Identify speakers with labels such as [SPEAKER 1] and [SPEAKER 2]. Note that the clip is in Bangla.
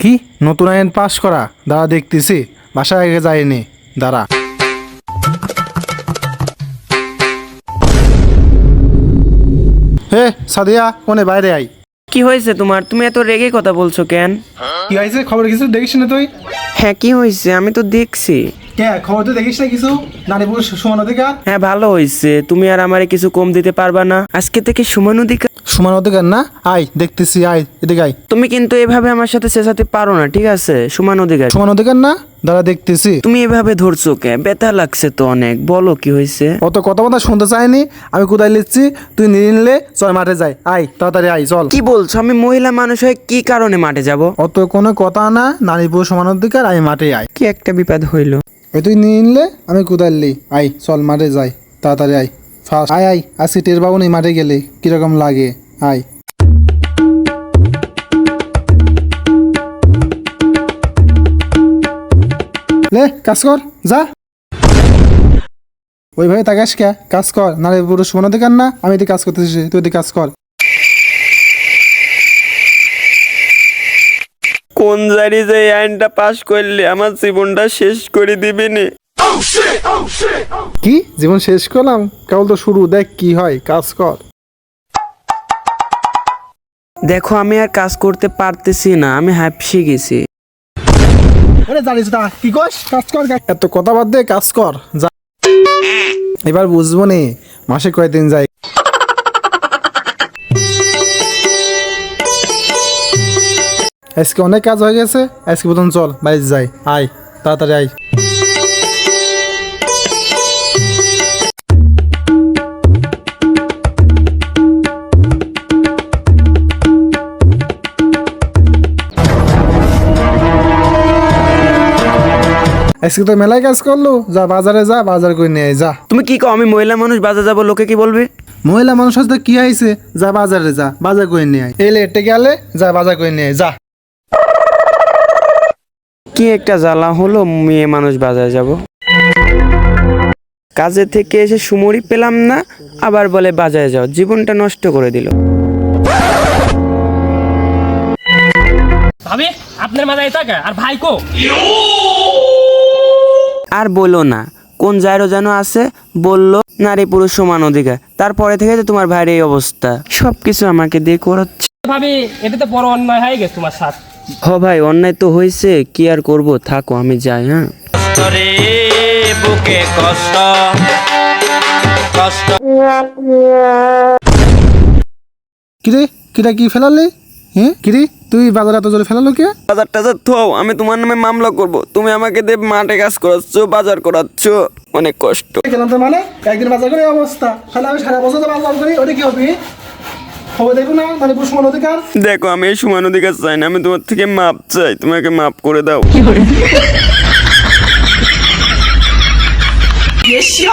[SPEAKER 1] কি? নতুন আইন পাশ করা? দাঁড়া, দেখতেছি। বাসায় আগে যায়নি দাঁড়া। হে সাদিয়া কোনে বাইরে আই
[SPEAKER 2] কি হয়েছে তোমার? তুমি এত রেগে কথা বলছো কেন?
[SPEAKER 1] কি হয়েছে? খবর কিছু দেখিস না তুই?
[SPEAKER 2] হ্যাঁ কি হয়েছে? আমি তো দেখছি।
[SPEAKER 1] কে? খবর তো দেখিস না কিছু? নারী পুরুষ সমান অধিকার
[SPEAKER 2] হ্যাঁ ভালো হয়েছে। তুমি আর আমারে কিছু কম দিতে পারবা না। আজকে থেকে সমান অধিকার
[SPEAKER 1] সমান অধিকার না? আয় দেখতেছি আয় এদিকে আয়।
[SPEAKER 2] তুমি কিন্তু এভাবে আমার সাথে চেঁচাতে পারো না ঠিক আছে? সমান অধিকার
[SPEAKER 1] সমান অধিকার না? দাঁড়া দেখতেছি।
[SPEAKER 2] তুমি এভাবে ধরছো কে? ব্যথা লাগছে তো অনেক। বলো কি হয়েছে?
[SPEAKER 1] অত কথা কথা শুনতে চাইনি। আমি কোথায় লিখছি তুই নিয়ে নিলে চল মাঠে যাই। আয় তাড়াতাড়ি আয় চল।
[SPEAKER 2] কি বলছো? আমি মহিলা মানুষ হয়ে কি কারণে মাঠে যাব?
[SPEAKER 1] অত কোনো কথা না নারী পুরুষ সমান অধিকার আয় মাঠে আয়।
[SPEAKER 2] কি একটা বিপদ হইল?
[SPEAKER 1] ওই তুই নিয়ে নিলে আমি কোথায় লি। আয় চল মাঠে যাই তাড়াতাড়ি আয়। ফার্স্ট আয় আয় আজকে টের পাবো মাঠে গেলে কীরকম লাগে? আয়। লে কাজ কর যা। ওইভাবে তাকাস কে? কাজ কর নারী পুরুষ সমান অধিকার না আমি এদিকে কাজ করতেছি তুই এদিকে কাজ কর।
[SPEAKER 2] কোন জারি যে আইনটা পাশ করলে আমার জীবনটা শেষ করে দিবি নে?
[SPEAKER 1] কি? জীবন শেষ করলাম? কেবল তো শুরু দেখ কি হয় কাজ কর।
[SPEAKER 2] দেখো আমি আর কাজ করতে পারতেছি না আমি হাঁপসে গেছি।
[SPEAKER 1] কাজ কর এত কথা বাদ দে, কাজ কর, যা। এবার বুঝব নি, মাসে কয়দিন যাই আজকে অনেক কাজ হয়ে গেছে, আজকে প্রথম চল বাইরে যাই। আয়, তাড়াতাড়ি আয়। আজকে তো মেলায় কাজ করল। যা বাজারে যা বাজার করে নিয়ে যা।
[SPEAKER 2] তুমি কি কও আমি মহিলা মানুষ বাজার যাব লোকে কি বলবে?
[SPEAKER 1] মহিলা মানুষ সাথে কি আইছে? যা বাজারে যা বাজার করে নিয়ে আয়। এলে এটে গেলে যা বাজার করে নিয়ে আয়, যা।
[SPEAKER 2] কি একটা জ্বালা হলো মেয়ে মানুষ বাজারে যাব? কাজে থেকে এসে সুমরি পেলাম না আবার বলে বাজারে যাও জীবনটা নষ্ট করে দিল।
[SPEAKER 3] ভাবি আপনার মাথায় থাকে আর ভাই কো?
[SPEAKER 2] আর বলো না কোন জায়রো যেন আছে বলল নারী পুরুষ সমান অধিকার। তারপরে থেকে তো তোমার ভাইয়ের এই অবস্থা সবকিছু আমাকে দিয়ে করাচ্ছে।
[SPEAKER 3] ভাবি এটা তো বড় অন্যায় হয়ে গেছে তোমার সাথে।
[SPEAKER 2] হ ভাই অন্যায় তো হয়েছে কি আর করব? থাকো আমি যাই হ্যাঁ?
[SPEAKER 4] রে বুকে কষ্ট কষ্ট।
[SPEAKER 1] কিরে কিরা কি ফেলালি? হ্যাঁ কিরে? তুই বাজারে এত জোরে ফেলালো কে?
[SPEAKER 2] বাজার টাজার থো আমি তোমার নামে মামলা করব। তুমি আমাকে দিয়ে মাঠে কাজ করাচ্ছ বাজার করাচ্ছ। অনেক কষ্ট।
[SPEAKER 1] গেলাম তো মানে? একদিন বাজার করে অবস্থা। তাহলে আমি সারা বছর তো বাজার করি ওটা কি হবে? হবে দেখো না পুরুষ সমান অধিকার?
[SPEAKER 2] দেখো আমি এই সমান অধিকার চাই না আমি তোমার থেকে মাপ চাই। তোমাকে মাপ করে দাও।
[SPEAKER 5] 别笑，